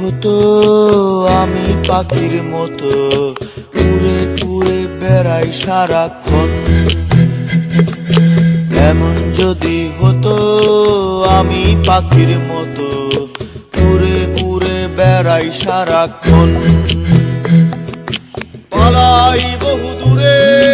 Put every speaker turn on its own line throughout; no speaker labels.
হতো, আমি পাখির মতো উড়ে উড়ে বেড়াই সারাক্ষণ। এমন যদি হতো, আমি পাখির মতো উড়ে উড়ে বেড়াই সারাক্ষণ। পালাই বহু দূরে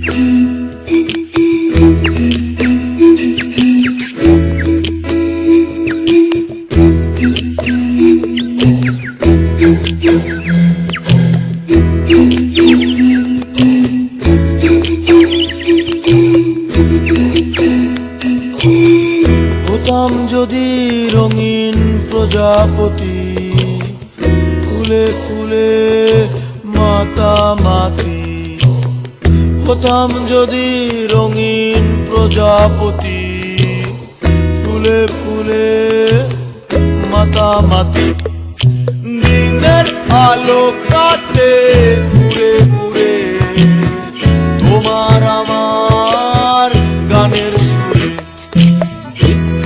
যদি রঙিন প্রজাপতি ফুলে ফুলে মাতামাতি হতাম যদি রঙিন প্রজাপতি ফুলে ফুলে মাতামাতি দিনের আলো কাটে পুরে পুরে তোমার আমার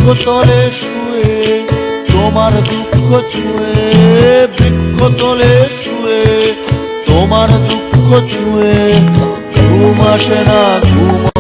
বৃক্ষতলে শুয়ে তোমার দুঃখ ছুঁয়ে বৃক্ষতলে শুয়ে তোমার দুঃখ ছুঁয়ে ঘুম আসে না ঘুম